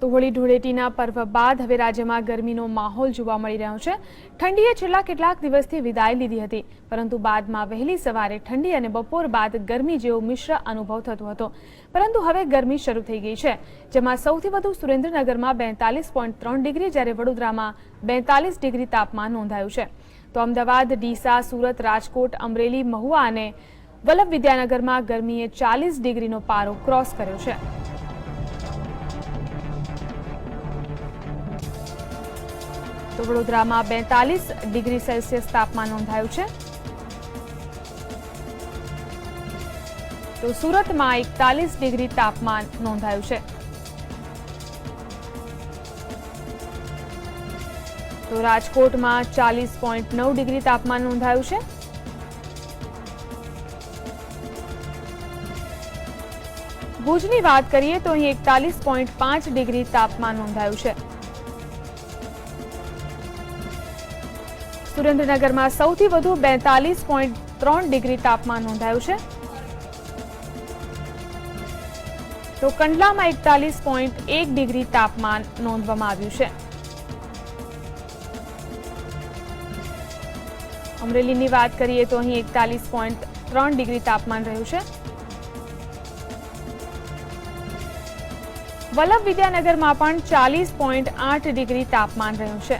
તો હોળી ધૂળેટીના પર્વ બાદ હવે રાજ્યમાં ગરમીનો માહોલ જોવા મળી રહ્યો છે. ઠંડીએ છેલ્લા કેટલાક દિવસથી વિદાય લીધી હતી, પરંતુ બાદમાં વહેલી સવારે ઠંડી અને બપોર બાદ ગરમી જેવો મિશ્ર અનુભવ થતો હતો. પરંતુ હવે ગરમી શરૂ થઈ ગઈ છે, જેમાં સૌથી વધુ સુરેન્દ્રનગરમાં બેતાલીસ પોઈન્ટ ત્રણ ડિગ્રી જ્યારે વડોદરામાં બેતાલીસ ડિગ્રી તાપમાન નોંધાયું છે. તો અમદાવાદ, ડીસા, સુરત, રાજકોટ, અમરેલી, મહુવા અને વલ્લભ વિદ્યાનગરમાં ગરમીએ ચાલીસ ડિગ્રીનો પારો ક્રોસ કર્યો છે. તો વડોદરામાં બેતાલીસ ડિગ્રી સેલ્સિયસ તાપમાન નોંધાયું છે. તો સુરતમાં એકતાલીસ ડિગ્રી તાપમાન નોંધાયું છે. તો રાજકોટમાં ચાલીસ પોઈન્ટ નવ ડિગ્રી તાપમાન નોંધાયું છે. ભુજની વાત કરીએ તો અહીં એકતાલીસ પોઈન્ટ પાંચ ડિગ્રી તાપમાન નોંધાયું છે. સુરેન્દ્રનગરમાં સૌથી વધુ બેતાલીસ પોઈન્ટ ત્રણ ડિગ્રી તાપમાન નોંધાયું છે. તો કંડલામાં એકતાલીસ પોઈન્ટ એક ડિગ્રી તાપમાન નોંધવામાં આવ્યું છે. અમરેલીની વાત કરીએ તો અહીં એકતાલીસ પોઈન્ટ ત્રણ ડિગ્રી તાપમાન રહ્યું છે. વલ્લભ વિદ્યાનગરમાં પણ ચાલીસ પોઈન્ટ આઠ ડિગ્રી તાપમાન રહ્યું છે.